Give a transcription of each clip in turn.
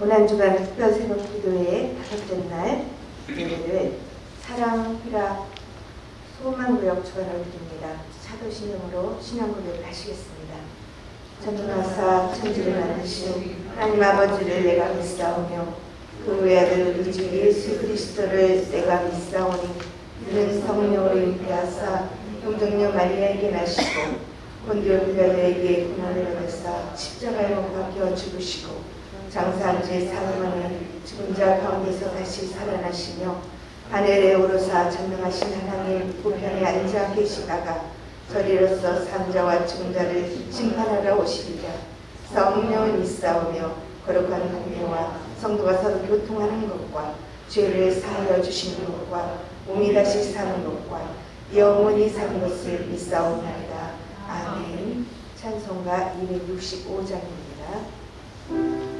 고난주간 특별 새벽 기도회 다섯째 날 예배를 사랑, 희락, 소망 구역 주간을 드립니다. 사도 신령으로 신앙 고백을 하시겠습니다. 전능하사 천지를 만드신 하나님 아버지를 내가 믿사오며 그 외 아들 우리 주 예수 그리스도를 내가 믿사오니 이는 성령으로 잉태하사 동정녀 마리아에게 나시고 본디오 빌라도에게 고난을 받으사 십자가에 못 박혀 죽으시고 장사한 지 사흘만에 죽은 자 가운데서 다시 살아나시며 하늘에 오르사 전능하신 하나님 우편에 앉아 계시다가 저리로서 산자와 죽은 자를 심판하러 오시리라 성령을 믿사오며 거룩한 공회와 성도가 서로 교통하는 것과 죄를 사하여 주시는 것과 몸이 다시 사는 것과 영원히 사는 것을 믿사옵나이다. 아멘. 찬송가 265장입니다.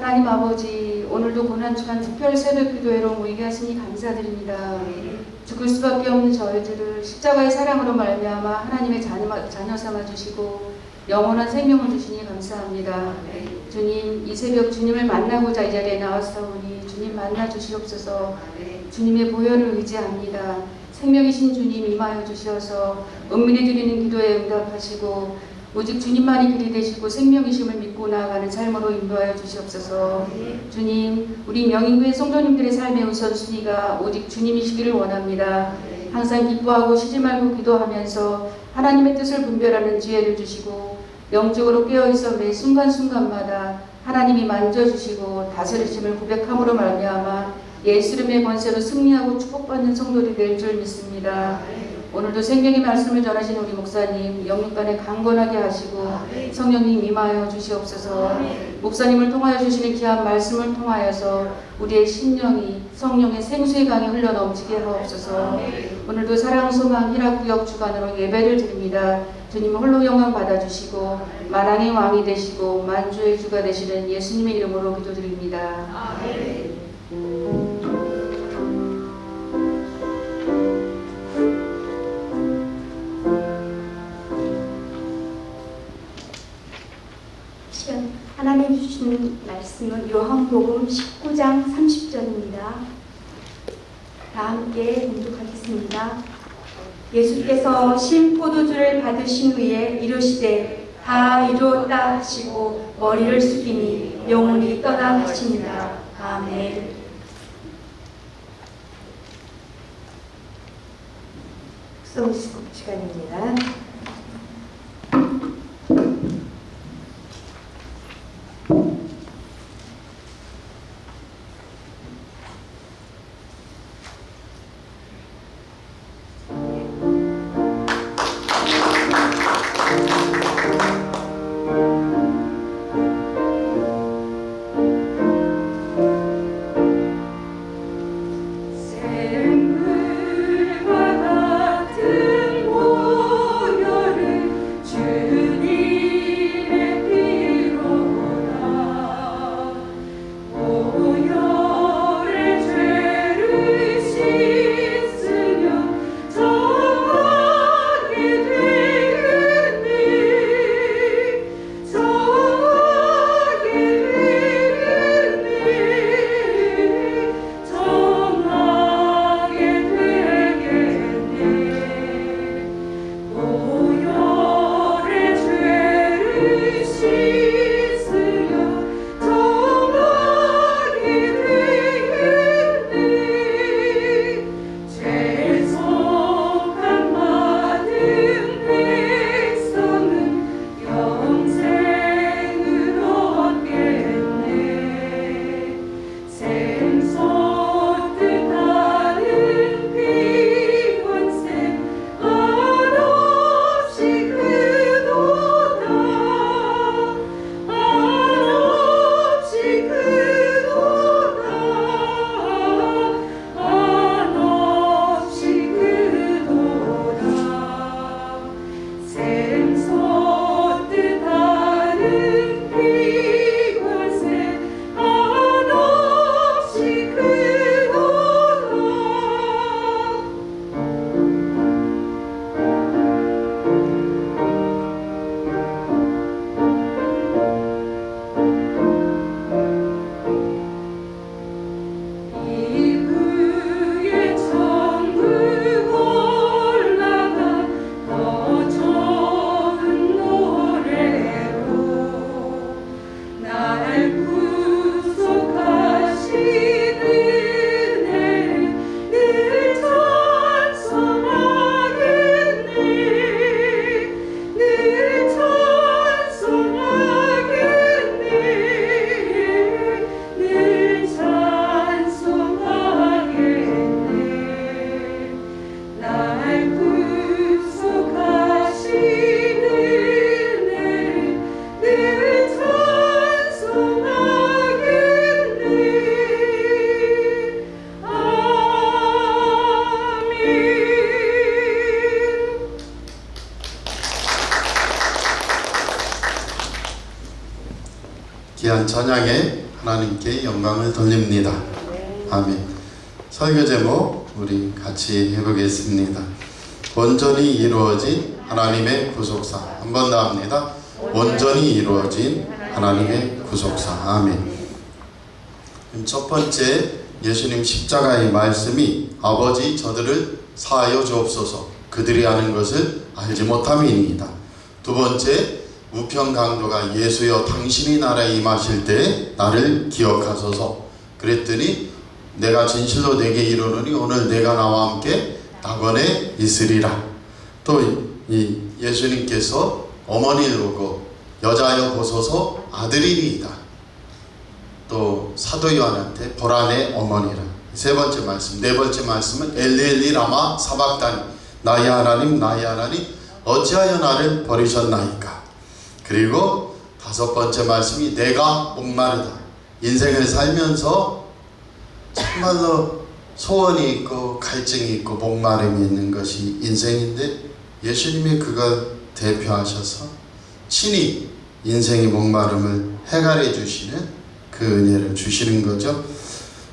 하나님 아버지, 오늘도 고난주간 특별 새벽 기도회로 모이게 하시니 감사드립니다. 죽을 수밖에 없는 저희들을 십자가의 사랑으로 말미암아 하나님의 자녀, 자녀 삼아 주시고 영원한 생명을 주시니 감사합니다. 주님, 이 새벽 주님을 만나고자 이 자리에 나왔사오니 주님 만나 주시옵소서. 주님의 보혈을 의지합니다. 생명이신 주님 임하여 주시어서 은밀히 드리는 기도에 응답하시고 오직 주님만이 길이 되시고 생명이심을 믿고 나아가는 삶으로 인도하여 주시옵소서. 주님, 우리 명인교회 성도님들의 삶의 우선순위가 오직 주님이시기를 원합니다. 항상 기뻐하고 쉬지 말고 기도하면서 하나님의 뜻을 분별하는 지혜를 주시고 영적으로 깨어있어 매 순간순간마다 하나님이 만져주시고 다스리심을 고백함으로 말미암아 예수님의 권세로 승리하고 축복받는 성도들이 될 줄 믿습니다. 오늘도 생명의 말씀을 전하시는 우리 목사님 영육간에 강건하게 하시고 성령님 임하여 주시옵소서. 목사님을 통하여 주시는 귀한 말씀을 통하여서 우리의 심령이 성령의 생수의 강에 흘러 넘치게 하옵소서. 오늘도 사랑 소망 희락 구역 주관으로 예배를 드립니다. 주님 홀로 영광 받아주시고 만왕의 왕이 되시고 만주의 주가 되시는 예수님의 이름으로 기도드립니다. 시간 주시는 말씀은 요한복음 19장 30절입니다. 다 함께 공독하겠습니다. 예수께서 신 포도주를 받으신 후에 이르시되 다 이루었다 하시고 머리를 숙이니 영혼이 떠나 가십니다. 귀한 찬양에 하나님께 영광을 돌립니다. 네. 아멘. 설교 제목 우리 같이 해보겠습니다. 온전히 이루어진 하나님의 구속사. 한 번 더 합니다. 온전히 이루어진 하나님의 구속사. 아멘. 첫 번째 예수님 십자가의 말씀이 아버지 저들을 사하여 주옵소서 그들이 하는 것을 알지 못함이니이다. 두 번째 우편 강도가 예수여 당신이 나라에 임하실 때 나를 기억하소서. 그랬더니 내가 진실로 내게 이르노니 오늘 내가 나와 함께 낙원에 있으리라. 또 이 예수님께서 어머니를 보고 여자여 보소서 아들이니이다. 또 사도 요한한테 보라네 어머니라. 세 번째 말씀. 네 번째 말씀은 엘리엘리 라마 사박다니. 나의 하나님 나의 하나님 어찌하여 나를 버리셨나이까 그리고 다섯 번째 말씀이 내가 목마르다 인생을 살면서 정말로 소원이 있고 갈증이 있고 목마름이 있는 것이 인생인데 예수님이 그걸 대표하셔서 친히 인생의 목마름을 해결해 주시는 그 은혜를 주시는 거죠.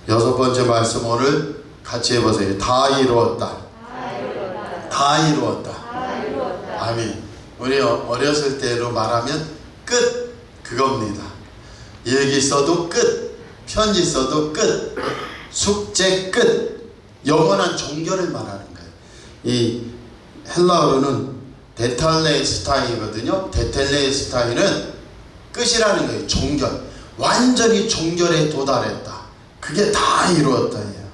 여섯 번째 말씀 오늘 같이 해보세요. 다 이루었다. 다 이루었다. 아멘. 우리 어- 어렸을 때로 말하면 끝 그겁니다. 일기 써도 끝, 편지 써도 끝, 숙제 끝, 영원한 종결을 말하는 거예요. 이 헬라어로는 데탈레스타이거든요. 데텔레스타이는 끝이라는 거예요. 종결. 완전히 종결에 도달했다. 그게 다 이루었다예요.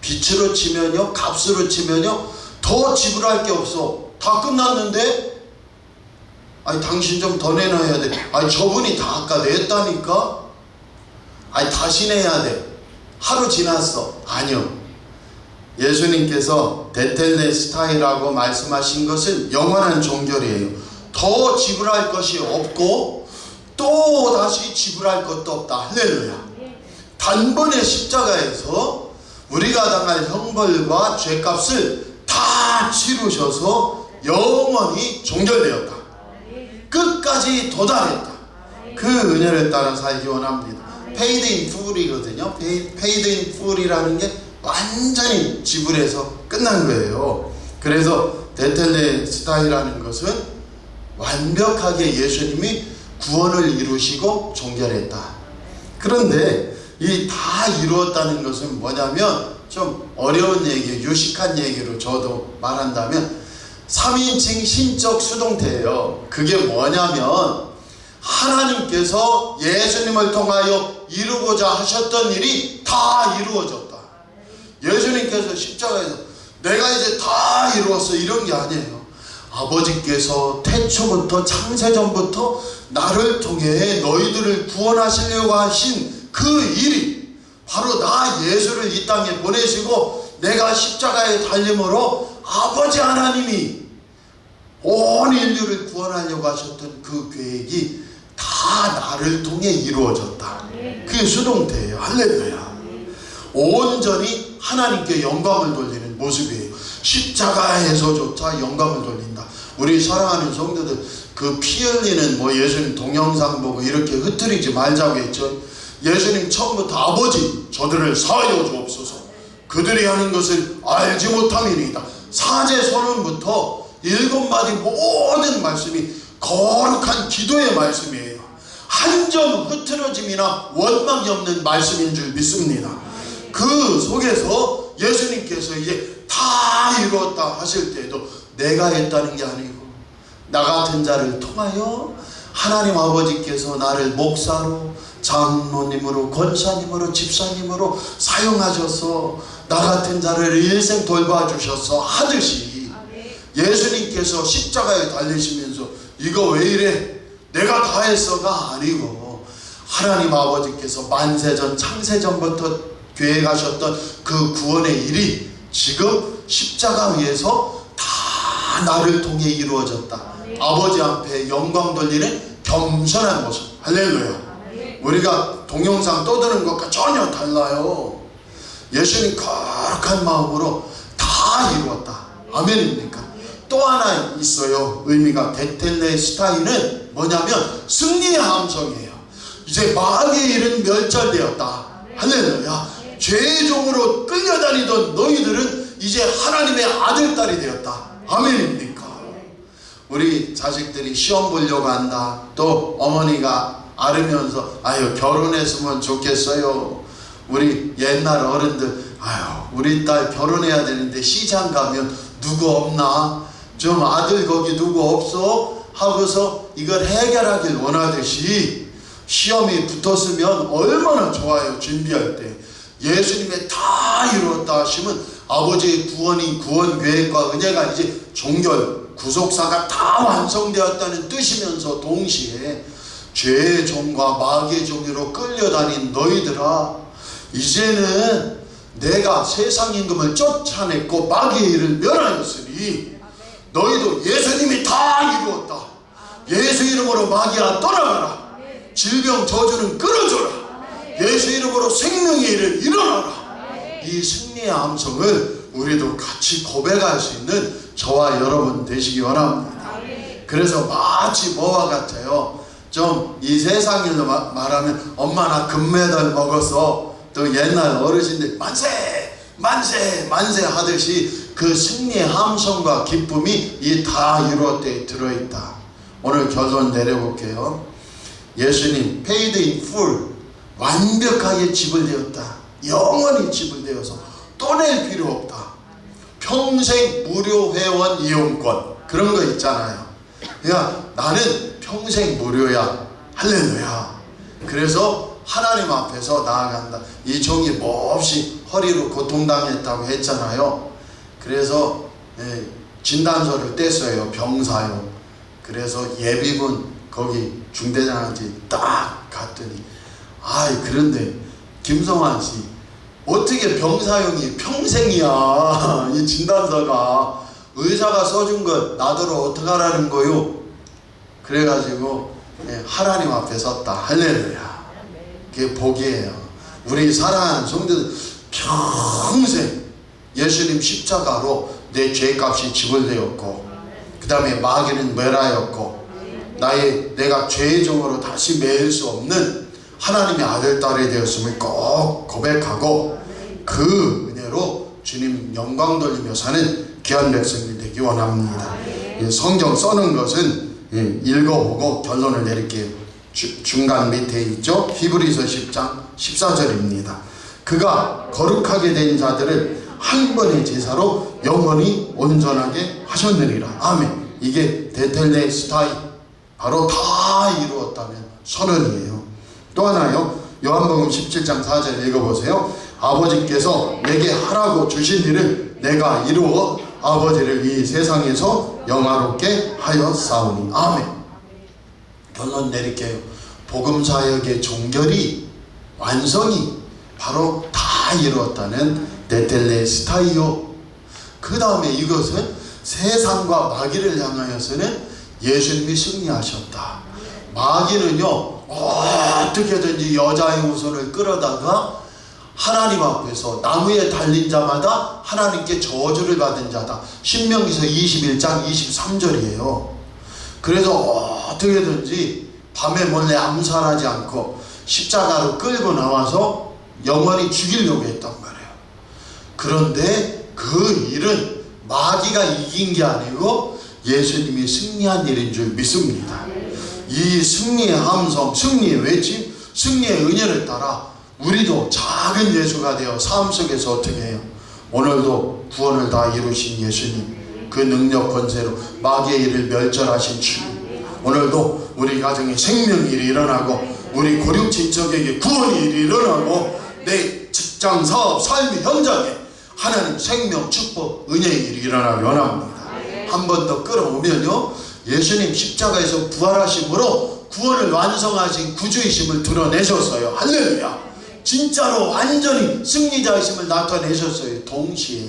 빛으로 치면요, 값으로 치면요, 더 지불할 게 없어. 다 끝났는데, 아니 당신 좀 더 내놔야 돼. 아니 저분이 다 아까 냈다니까. 아니 다시 내야 돼. 하루 지났어. 아니요. 예수님께서 데텔레스타이라고 말씀하신 것은 영원한 종결이에요. 더 지불할 것이 없고 또 다시 지불할 것도 없다. 할렐루야. 단번에 십자가에서 우리가 당할 형벌과 죄값을 다 치르셔서 영원히 종결되었다. 끝까지 도달했다. 그 은혜를 따라 살기 원합니다. 페이드 인 풀이거든요. 페이드 인 풀이라는 게 완전히 지불해서 끝난 거예요. 그래서 데텔레 스타이라는 것은 완벽하게 예수님이 구원을 이루시고 종결했다. 그런데 이 다 이루었다는 것은 뭐냐면 좀 어려운 얘기, 유식한 얘기로 저도 말한다면 3인칭 신적 수동태예요. 그게 뭐냐면 하나님께서 예수님을 통하여 이루고자 하셨던 일이 다 이루어졌다. 예수님께서 십자가에서 내가 이제 다 이루었어 이런 게 아니에요. 아버지께서 태초부터 창세전부터 나를 통해 너희들을 구원하시려고 하신 그 일이 바로 나 예수를 이 땅에 보내시고 내가 십자가에 달림으로 아버지 하나님이 온 인류를 구원하려고 하셨던 그 계획이 다 나를 통해 이루어졌다. 그게 수동태예요. 할렐루야. 온전히 하나님께 영광을 돌리는 모습이에요. 십자가에서조차 영광을 돌린다. 우리 사랑하는 성도들 그 피 흘리는 뭐 예수님 동영상 보고 이렇게 흐트리지 말자고 했죠. 예수님 처음부터 아버지 저들을 사하여 주옵소서. 그들이 하는 것을 알지 못함이니이다. 사제 선언부터 일곱 마디 모든 말씀이 거룩한 기도의 말씀이에요. 한 점 흐트러짐이나 원망이 없는 말씀인 줄 믿습니다. 그 속에서 예수님께서 이제 다 이루었다 하실 때에도 내가 했다는 게 아니고 나 같은 자를 통하여 하나님 아버지께서 나를 목사로 장로님으로 권사님으로 집사님으로 사용하셔서 나 같은 자를 일생 돌봐주셔서 하듯이 예수님께서 십자가에 달리시면서 이거 왜 이래 내가 다 했어가 아니고 하나님 아버지께서 만세전 창세전부터 계획하셨던 그 구원의 일이 지금 십자가 위에서 다 나를 통해 이루어졌다. 아버지 앞에 영광 돌리는 겸손한 모습. 할렐루야. 우리가 동영상 떠드는 것과 전혀 달라요. 예수님 거룩한 마음으로 다 이루었다. 아멘입니까? 또 하나 있어요. 의미가 베텔레 스타일은 뭐냐면 승리의 함성이에요. 이제 마귀의 일은 멸절되었다. 할렐루야. 죄의 종으로 끌려다니던 너희들은 이제 하나님의 아들, 딸이 되었다. 아멘입니까? 우리 자식들이 시험 보려고 한다. 또 어머니가 앓으면서 아유 결혼했으면 좋겠어요. 우리 옛날 어른들 아유 우리 딸 결혼해야 되는데 시장 가면 누구 없나? 좀 아들 거기 누구 없어? 하고서 이걸 해결하길 원하듯이 시험이 붙었으면 얼마나 좋아요 준비할 때 예수님의 다 이루었다 하시면 아버지의 구원이 구원 계획과 은혜가 이제 종결 구속사가 다 완성되었다는 뜻이면서 동시에 죄의 종과 마귀의 종으로 끌려다닌 너희들아 이제는 내가 세상 임금을 쫓아냈고 마귀의 일을 멸하였으니 너희도 예수님이 다 이루었다. 예수 이름으로 마귀야 떠나가라. 질병 저주는 끊어줘라. 예수 이름으로 생명의 일을 일어나라. 이 승리의 암성을 우리도 같이 고백할 수 있는 저와 여러분 되시기 원합니다. 그래서 마치 뭐와 같아요. 좀 이 세상 일로 마- 말하면 엄마 나 금메달 먹었어. 또 옛날 어르신들 만세 만세 만세 하듯이 그 승리의 함성과 기쁨이 이다 이루어때 들어있다. 오늘 결론 내려볼게요. 예수님 paid in full 완벽하게 지불되었다. 영원히 지불되어서 또 낼 필요 없다. 평생 무료 회원 이용권 그런 거 있잖아요. 그러니까 나는 평생 무료야. 할렐루야. 그래서 하나님 앞에서 나아간다. 이 종이 몹시 허리로 고통당했다고 했잖아요. 그래서 예, 진단서를 뗐어요. 병사요. 그래서 예비군 거기 중대장한테 딱 갔더니 아이 그런데 김성환 씨 어떻게 병사용이 평생이야 이 진단서가 의사가 써준 것 나더러 어떡하라는 거요 그래가지고 예, 하나님 앞에 섰다 할렐루야 그게 복이에요 우리 사랑하는 성도들 평생 예수님 십자가로 내 죄값이 지불되었고 그 다음에 마귀는 멸하였고 나의 내가 죄의 종으로 다시 매일 수 없는 하나님의 아들 딸이 되었음을 꼭 고백하고 그 은혜로 주님 영광 돌리며 사는 귀한 백성이 되기 원합니다. 예, 성경 써는 것은 예, 읽어보고 결론을 내릴게요. 주- 중간 밑에 있죠. 히브리서 10장 14절입니다. 그가 거룩하게 된 자들을 한 번의 제사로 영원히 온전하게 하셨느니라. 아멘. 이게 데텔레 스타이 바로 다 이루었다면 선언이에요. 또 하나요. 요한복음 17장 4절 읽어보세요. 아버지께서 내게 하라고 주신 일을 내가 이루어 아버지를 이 세상에서 영화롭게 하였사오니. 아멘. 결론 내릴게요. 복음 사역의 종결이 완성이 바로 다 이루었다는 네텔레 스타이오. 그 다음에 이것은 세상과 마귀를 향하여서는 예수님이 승리하셨다. 마귀는요 어떻게든지 여자의 후손을 끌어다가 하나님 앞에서 나무에 달린 자마다 하나님께 저주를 받은 자다. 신명기서 21장 23절이에요. 그래서 어떻게든지 밤에 몰래 암살하지 않고 십자가로 끌고 나와서 영원히 죽이려고 했단 말이에요. 그런데 그 일은 마귀가 이긴 게 아니고 예수님이 승리한 일인 줄 믿습니다. 이 승리의 함성, 승리의 외침, 승리의 은혜를 따라 우리도 작은 예수가 되어 삶 속에서 어떻게 해요? 오늘도 구원을 다 이루신 예수님, 그 능력 권세로 마귀의 일을 멸절하신 주님, 오늘도 우리 가정에 생명 일이 일어나고 우리 고륙 친척에게 구원일이 일어나고 내 직장, 사업, 삶의 현장에 하나님 생명, 축복, 은혜의 일이 일어나기 원합니다. 한 번 더 끌어오면요. 예수님 십자가에서 부활하심으로 구원을 완성하신 구주이심을 드러내셨어요. 할렐루야. 진짜로 완전히 승리자이심을 나타내셨어요. 동시에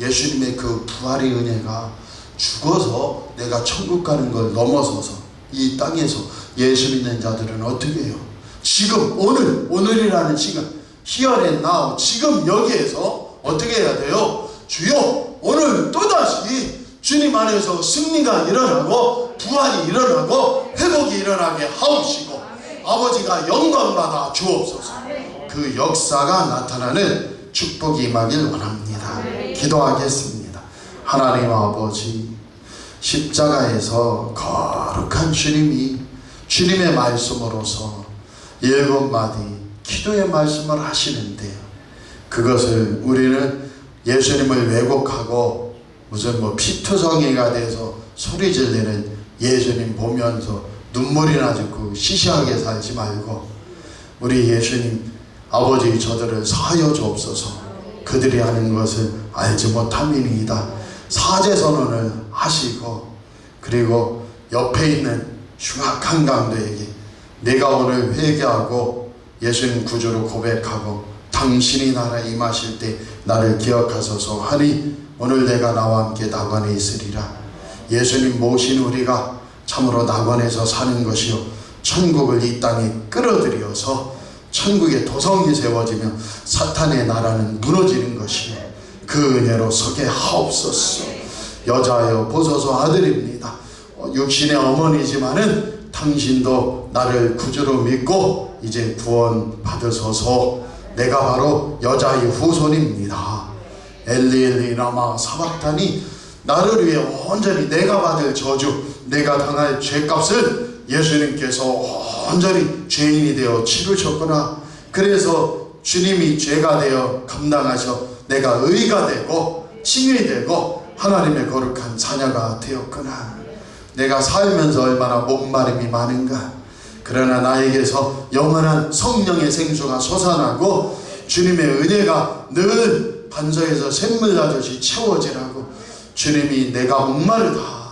예수님의 그 부활의 은혜가 죽어서 내가 천국 가는 걸 넘어서서 이 땅에서 예수 믿는 자들은 어떻게 해요? 지금 오늘 오늘이라는 시간 here and 지금 여기에서 어떻게 해야 돼요? 주여 오늘 또다시 주님 안에서 승리가 일어나고 부활이 일어나고 회복이 일어나게 하옵시고 아버지가 영광받아 주옵소서 그 역사가 나타나는 축복이 임하길 원합니다. 기도하겠습니다. 하나님 아버지 십자가에서 거룩한 주님이 주님의 말씀으로서 일곱 마디 기도의 말씀을 하시는데 그것을 우리는 예수님을 왜곡하고 무슨 뭐 피투성이가 돼서 소리 지르는 예수님 보면서 눈물이 나지고 시시하게 살지 말고 우리 예수님 아버지 저들을 사하여 주옵소서. 그들이 하는 것을 알지 못함이니이다. 사제 선언을 하시고 그리고 옆에 있는 흉악한 강도에게 내가 오늘 회개하고 예수님 구주로 고백하고 당신이 나라에 임하실 때 나를 기억하소서 하니 오늘 내가 나와 함께 낙원에 있으리라. 예수님 모신 우리가 참으로 낙원에서 사는 것이요 천국을 이 땅에 끌어들여서 천국의 도성이 세워지며 사탄의 나라는 무너지는 것이요 그 은혜로 서게 하옵소서. 여자여 보소서 아들입니다. 어, 육신의 어머니지만은 당신도 나를 구주로 믿고 이제 구원 받으소서. 내가 바로 여자의 후손입니다. 엘리 엘리 라마 사박단이 나를 위해 온전히 내가 받을 저주 내가 당할 죄값을 예수님께서 온전히 죄인이 되어 치르셨구나 그래서 주님이 죄가 되어 감당하셔 내가 의가 되고 칭이 되고 하나님의 거룩한 자녀가 되었구나. 내가 살면서 얼마나 목마름이 많은가. 그러나 나에게서 영원한 성령의 생수가 솟아나고 주님의 은혜가 늘 반석에서 샘물 나듯이 채워지라고 주님이 내가 목마르다.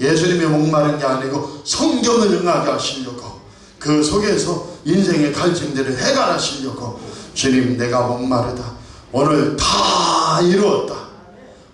예수님이 목마른 게 아니고 성경을 응하게 하시려고 그 속에서 인생의 갈증들을 해결하시려고 주님 내가 목마르다. 오늘 다 이루었다.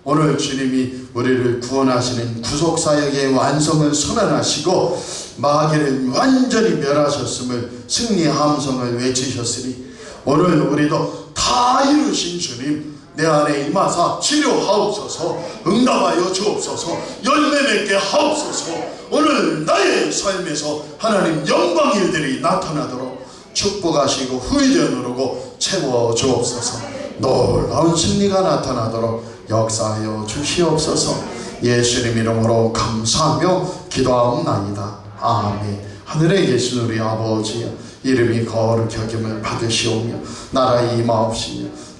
오늘 주님이 우리를 구원하시는 구속사역의 완성을 선언하시고 마귀를 완전히 멸하셨음을 승리 함성을 외치셨으니 오늘 우리도 다 이루신 주님 내 안에 임하사 치료하옵소서. 응답하여 주옵소서. 열매 맺게 하옵소서. 오늘 나의 삶에서 하나님 영광 일들이 나타나도록 축복하시고 후회되어 누르고 채워 주옵소서. 놀라운 승리가 나타나도록 역사하여 주시옵소서. 예수님 이름으로 감사하며 기도하옵나이다. 아멘. 하늘에 계신 우리 아버지여 이름이 거룩히 여김을 받으시오며 나라의 임하옵시며